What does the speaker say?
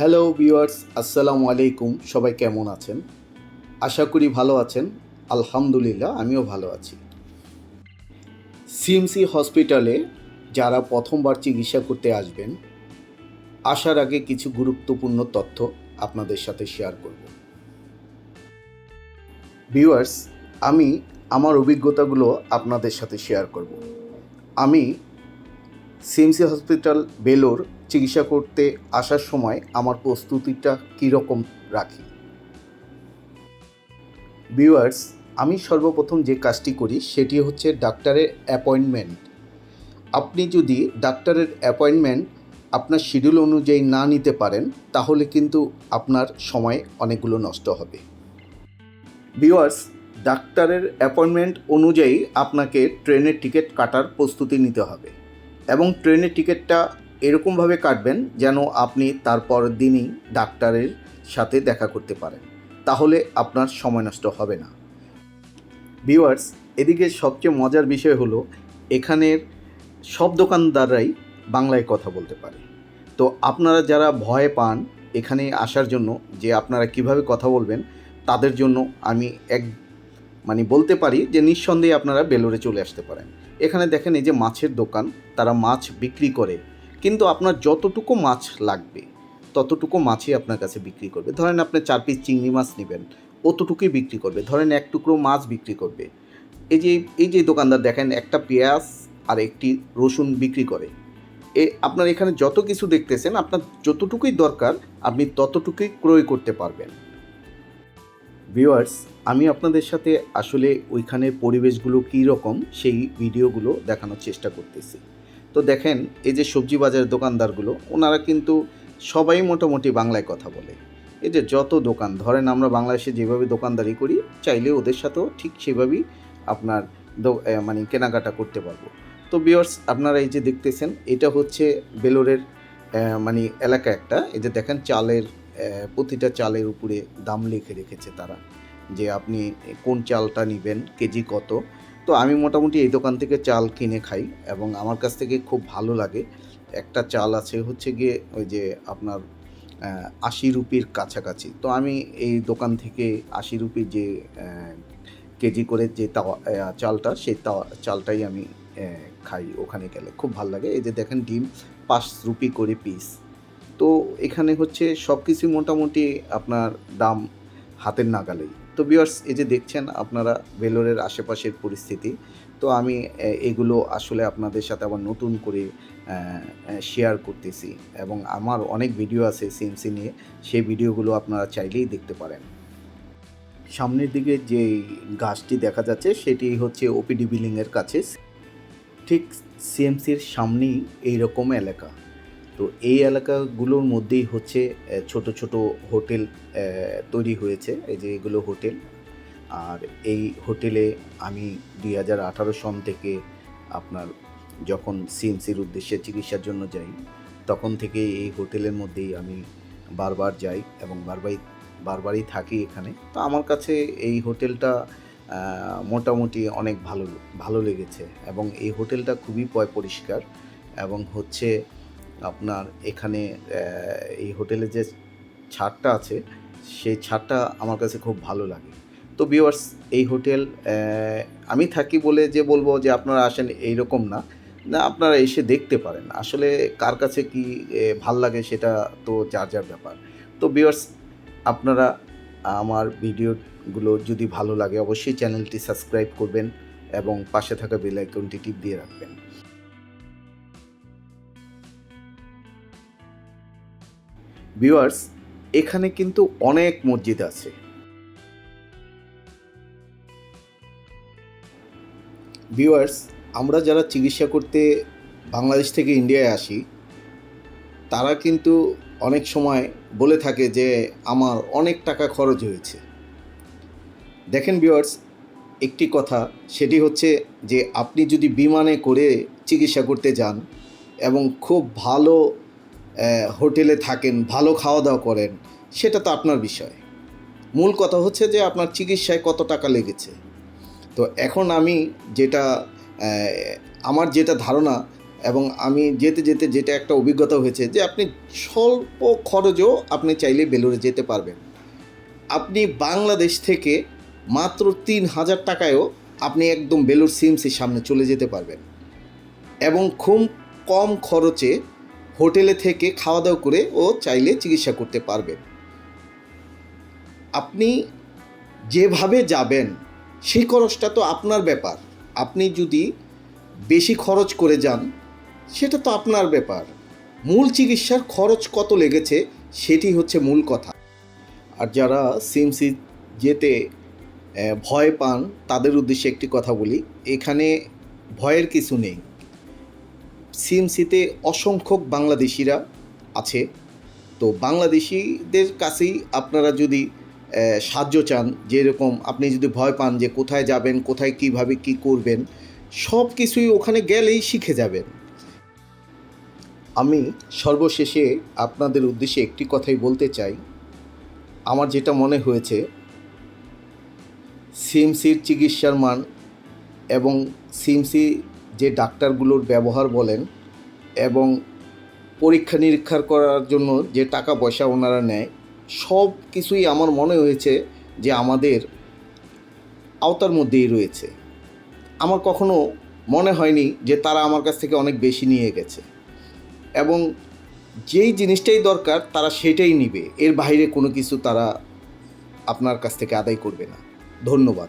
Hello viewers আসসালামু আলাইকুম সবাই কেমন আছেন? আশা করি ভালো আছেন। আলহামদুলিল্লাহ, আমিও ভালো আছি। সিএমসি হসপিটালে যারা প্রথমবার চিকিৎসা করতে আসবেন, আসার আগে কিছু গুরুত্বপূর্ণ তথ্য আপনাদের সাথে শেয়ার করব। ভিউয়ার্স আমি আমার অভিজ্ঞতাগুলো আপনাদের সাথে শেয়ার করব। আমি সিএমসি হসপিটাল বেলোর চিকিৎসা করতে আসার সময় আমার প্রস্তুতিটা কীরকম রাখি? ভিউয়ার্স, আমি সর্বপ্রথম যে কাজটি করি সেটি হচ্ছে ডাক্তারের অ্যাপয়েন্টমেন্ট। আপনি যদি ডাক্তারের অ্যাপয়েন্টমেন্ট আপনার শিডিউল অনুযায়ী না নিতে পারেন, তাহলে কিন্তু আপনার সময় অনেকগুলো নষ্ট হবে। ভিউয়ার্স, ডাক্তারের অ্যাপয়েন্টমেন্ট অনুযায়ী আপনাকে ট্রেনের টিকিট কাটার প্রস্তুতি নিতে হবে। এবং ট্রেনের টিকিটটা এরকমভাবে কাটবেন যেন আপনি তারপর দিনই ডাক্তারের সাথে দেখা করতে পারেন। তাহলে আপনার সময় নষ্ট হবে না। ভিউয়ার্স, এদিকে সবচেয়ে মজার বিষয় হলো, এখানের সব দোকানদাররাই বাংলায় কথা বলতে পারে। তো আপনারা যারা ভয় পান এখানে আসার জন্য যে আপনারা কীভাবে কথা বলবেন, তাদের জন্য আমি এক মানে বলতে পারি যে নিঃসন্দেহে আপনারা বেলোরে চলে আসতে পারেন। এখানে দেখেন এই যে মাছের দোকান, তারা মাছ বিক্রি করে। কিন্তু আপনার যতটুকু মাছ লাগবে, ততটুকু মাছই আপনার কাছে বিক্রি করবে। ধরেন আপনি চার পিস চিংড়ি মাছ নেবেন, অতটুকুই বিক্রি করবে। ধরেন এক টুকরো মাছ বিক্রি করবে। এই যে এই যে দোকানদার দেখেন, একটা পেঁয়াজ আর একটি রসুন বিক্রি করে। এ, আপনার এখানে যত কিছু দেখতেছেন, আপনার যতটুকুই দরকার, আপনি ততটুকুই ক্রয় করতে পারবেন। ভিউয়ার্স, আমি আপনাদের সাথে আসলে ওইখানের পরিবেশগুলো কী রকম সেই ভিডিওগুলো দেখানোর চেষ্টা করতেছি। তো দেখেন, এই যে সবজি বাজারের দোকানদারগুলো, ওনারা কিন্তু সবাই মোটামুটি বাংলায় কথা বলে। এই যে যত দোকান, ধরেন আমরা বাংলাদেশে যেভাবে দোকানদারি করি, চাইলে ওদের সাথেও ঠিক সেভাবেই আপনার মানে কেনাকাটা করতে পারব। তো বিয়ার্স আপনারা এই যে দেখতেছেন, এটা হচ্ছে বেলোরের মানে এলাকা একটা। এই যে দেখেন, চালের প্রতিটা চালের উপরে দাম লিখে রেখেছে তারা যে আপনি কোন চালটা নেবেন, কেজি কত। তো আমি মোটামুটি এই দোকান থেকে চাল কিনে খাই এবং আমার কাছ থেকে খুব ভালো লাগে। একটা চাল আছে হচ্ছে গিয়ে ওই যে আপনার আশি রুপির কাছাকাছি। তো আমি এই দোকান থেকে আশি রুপির যে কেজি করে যে তাওয়া চালটা, সেই তাওয়া, চালটাই আমি খাই ওখানে গেলে। খুব ভালো লাগে। এই যে দেখেন ডিম, পাঁচ রুপি করে পিস তো এখানে হচ্ছে সব কিছু মোটামুটি আপনার দাম হাতের নাগালেই। তো বিয়ার্স এই যে দেখছেন আপনারা ভেলোরের আশেপাশের পরিস্থিতি, তো আমি এগুলো আসলে আপনাদের সাথে আবার নতুন করে শেয়ার করতেছি এবং আমার অনেক ভিডিও আছে সিএমসি নিয়ে, সেই ভিডিওগুলো আপনারা চাইলেই দেখতে পারেন। সামনের দিকে যে গাছটি দেখা যাচ্ছে, সেটি হচ্ছে ওপিডি বিল্ডিংয়ের কাছে। ঠিক সিএমসির সামনেই এইরকম এলাকা। তো এই এলাকাগুলোর মধ্যেই হচ্ছে ছোট ছোট হোটেল তৈরি হয়েছে। এই যে এগুলো হোটেল। আর এই হোটেলে আমি দুই হাজার আঠারো সন থেকে আপনার যখন সিএমসির উদ্দেশ্যে চিকিৎসার জন্য যাই, তখন থেকে এই হোটেলের মধ্যেই আমি বারবার যাই এবং বারবারই বারবারই থাকি এখানে। তো আমার কাছে এই হোটেলটা মোটামুটি অনেক ভালো ভালো লেগেছে। এবং এই হোটেলটা খুবই পয়, পরিষ্কার এবং হচ্ছে আপনার এখানে এই হোটেলে যে ছাড়টা আছে, সেই ছাড়টা আমার কাছে খুব ভালো লাগে। তো ভিউয়ার্স এই হোটেল আমি থাকি বলে যে বলব যে আপনারা আসেন এইরকম না। না, আপনারা এসে দেখতে পারেন। আসলে কার কাছে কি ভালো লাগে সেটা তো যার যার ব্যাপার। তো ভিউয়ার্স আপনারা আমার ভিডিওগুলো যদি ভালো লাগে, অবশ্যই চ্যানেলটি সাবস্ক্রাইব করবেন এবং পাশে থাকা বেল আইকনটি টিপ দিয়ে রাখবেন। ভিউয়ার্স, এখানে কিন্তু অনেক মসজিদ আছে। ভিউয়ার্স, আমরা যারা চিকিৎসা করতে বাংলাদেশ থেকে ইন্ডিয়ায় আসি, তারা কিন্তু অনেক সময় বলে থাকে যে, আমার অনেক টাকা খরচ হয়েছে। দেখেন ভিউয়ার্স, একটি কথা, সেটি হচ্ছে যে, আপনি যদি বিমানে করে চিকিৎসা করতে যান এবং খুব ভালো হোটেলে থাকেন, ভালো খাওয়া দাওয়া করেন, সেটা তো আপনার বিষয়। মূল কথা হচ্ছে যে আপনার চিকিৎসায় কত টাকা লেগেছে। তো এখন আমি যেটা আমার যেটা ধারণা এবং আমি যেতে যেতে যেটা একটা অভিজ্ঞতা হয়েছে যে আপনি স্বল্প খরচেও আপনি চাইলে বেলুড়ে যেতে পারবেন। আপনি বাংলাদেশ থেকে মাত্র তিন হাজার টাকায়ও আপনি একদম বেলুর সিমসির সামনে চলে যেতে পারবেন। এবং খুব কম খরচে হোটেলে থেকে খাওয়া দাওয়া করে ও চাইলে চিকিৎসা করতে পারবেন আপনি যেভাবে যাবেন, সেই খরচটা তো আপনার ব্যাপার। আপনি যদি বেশি খরচ করে যান, সেটা তো আপনার ব্যাপার। মূল চিকিৎসার খরচ কত লেগেছে, সেটি হচ্ছে মূল কথা। আর যারা সিমসি যেতে ভয় পান, তাদের উদ্দেশ্যে একটি কথা বলি, এখানে ভয়ের কিছু নেই। সিমসিতে অসংখ্য বাংলাদেশিরা আছে। তো বাংলাদেশিদের কাছেই আপনারা যদি সাহায্য চান, যেরকম আপনি যদি ভয় পান যে কোথায় যাবেন, কোথায় কীভাবে কি করবেন, সব কিছুই ওখানে গেলেই শিখে যাবেন। আমি সর্বশেষে আপনাদের উদ্দেশ্যে একটি কথাই বলতে চাই। আমার যেটা মনে হয়েছে, সিএমসির চিকিৎসার মান এবং সিএমসি যে ডাক্তারগুলোর ব্যবহার বলেন এবং পরীক্ষা নিরীক্ষা করার জন্য যে টাকা পয়সা ওনারা নেয়, সব কিছুই আমার মনে হয়েছে যে আমাদের আওতার মধ্যেই রয়েছে। আমার কখনো মনে হয়নি যে তারা আমার কাছ থেকে অনেক বেশি নিয়ে গেছে। এবং যেই জিনিসটাই দরকার, তারা সেটাই নিবে। এর বাইরে কোনো কিছু তারা আপনার কাছ থেকে আদায় করবে না। ধন্যবাদ।